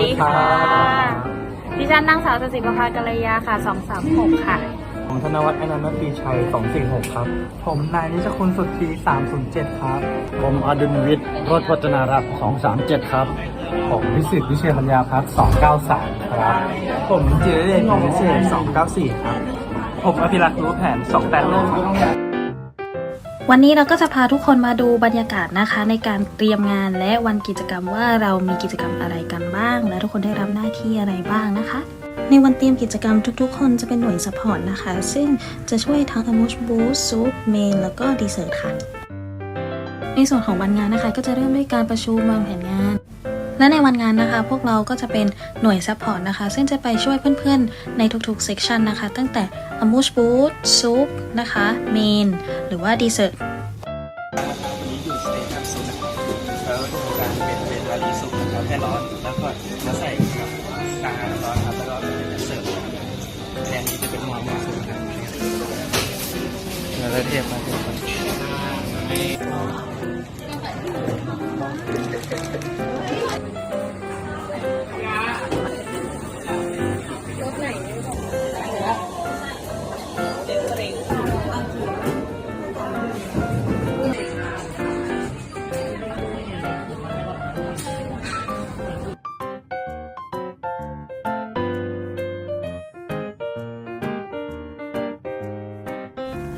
ดีค่ะ ดิฉันนางสาวสศิประภากัลยาค่ะ 236 ค่ะ ผมธนวัฒน์อนันต์ปรีชัย 246 ครับ ผมนายนิชคุณสุทธี307 ครับ ผมอดุลวิทย์โรจน์พัฒนารักษ์237 ครับ ผมพิสิทธิ์วิเชียรปัญญาพัฒน์293 ครับ ผมจิรเดชพิเศษ294 ครับ ผมอภิรักษ์รู้แผน 286ครับ วันนี้เราก็จะพาทุกคนมาดูบรรยากาศนะคะ ในการเตรียมงานและวันกิจกรรมว่าเรามีกิจกรรมอะไรกันบ้าง และทุกคนได้รับหน้าที่อะไรบ้างนะคะ ในวันเตรียมกิจกรรมทุกๆ คนจะเป็นหน่วยสปอร์ตนะคะ ซึ่งจะช่วยทั้ง Amuse Boost Soup Main แล้วก็ดีเซอร์ค่ะในส่วนของวันงานนะคะ ก็จะเริ่มด้วยการประชุมวางแผนงาน และในวันงานนะคะ พวกเราก็จะเป็นหน่วยซัพพอร์ตนะคะ ซึ่งจะไปช่วยเพื่อนๆ ในทุกๆเซกชันนะคะ ตั้งแต่ Amuse Boost Soup นะคะ Main หรือว่าดีเซอร์นี้อยู่สเตชันซุปแล้วตรงกลางเป็นเป็นวารีซุปนะครับให้ร้อนแล้วก็มาใส่กับการ้อนครับแล้วก็เสิร์ฟแทนนี้จะเป็นมอมซุปครับแล้วเทียบมาเทียบกัน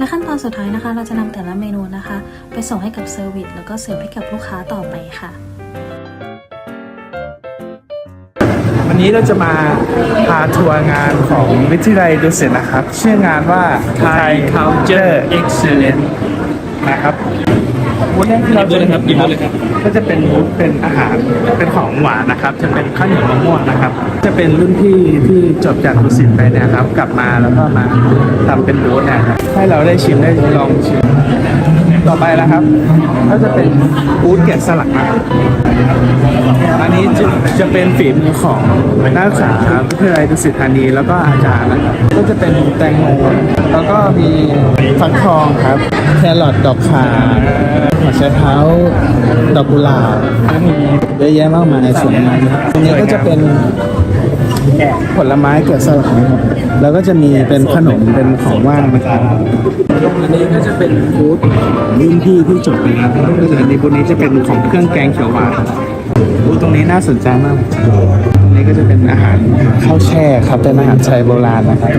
และขั้นตอนสุดท้ายนะคะ เราจะนำแต่ละเมนูนะคะ ไปส่งให้กับเซอร์วิสแล้วก็เสิร์ฟให้กับลูกค้าต่อไปค่ะวันนี้เราจะมาพาทัวร์งานของวิทยาลัยดุสิตนะครับ ชื่องานว่า Thai Culture Excellence นะครับ บูธแรกที่เราจะครับก็จะเป็นบูธเป็นอาหารเป็นของหวานนะครับ จะเป็นข้าวเหนียวมะม่วงนะครับ จะเป็นรุ่นพี่ที่จบจากดุสิตไปเนะครับ กลับมาแล้วก็มาทำเป็นบูธนะครับให้เราได้ชิมได้ลองชิมต่อไปแล้วครับ ก็จะเป็นบูธแกะสลักนะครับอั นนี้จะจะเป็นฝีมือของนักศึกษาวิทยาลัยดุสิตธานีแล้วก็อาจารย์นะครับก็จะเป็นแตงโมแล้วก็มีฟักทองครับ แครอทดอกข่าหัวไชเท้าดอกกุหลาบมีเยอะแยะมากมายในสวยงามตรงนี้ก็จะเป็นผลไม้เกลือสลักแล้วก็จะมีเป็นขนมเป็นของว่างนะครับอันนี้ก็จะเป็นฟู้ดรุ่นพี่ที่จบไปแล้วก็จะอันนี้พวกนี้จะเป็นของเครื่องแกงเขียวหวาน อู้ตรงนี้น่าสนใจมากตรงนี้ก็จะเป็นอาหารข้าวแช่ครับ เป็นอาหารไทยโบราณนะครับ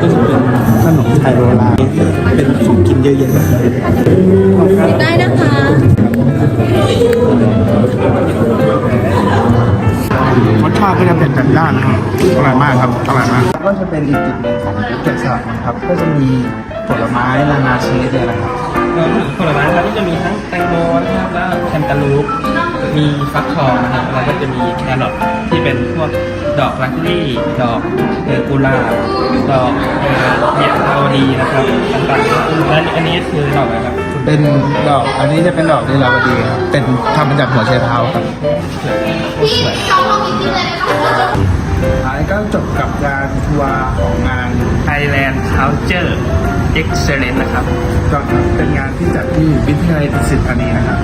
ก็จะเป็นขนมไทยโบราณ เป็นของกินเยอะแยะได้นะคะรสชาติก็จะเป็นจัดจ้านนะครับอร่อยมากครับอร่อยมาก ก็จะเป็นอีกจุดหนึ่งของแกะสลักนะครับ ก็จะมีผลไม้นานาชนิดเลยนะครับผลไม้นะครับก็จะมีทั้งแตงโม ทองนะครับแล้วก็จะมีแครอทที่เป็นพวกดอกลักลี่ดอกเออกุหลาบดอกเออเห็ดเอาดีนะครับต่างๆและอันนี้คือดอกอะไรครับเป็นดอกอันนี้จะเป็นดอกลีลาวดีครับเป็นทำมาจากหัวไชเท้าครับท้ายก็จบกับการทัวร์ของงาน Thailand Culture Excellence นะครับก็เป็นงานที่จัดที่วิทยาลัยดุสิตธานีนะครับ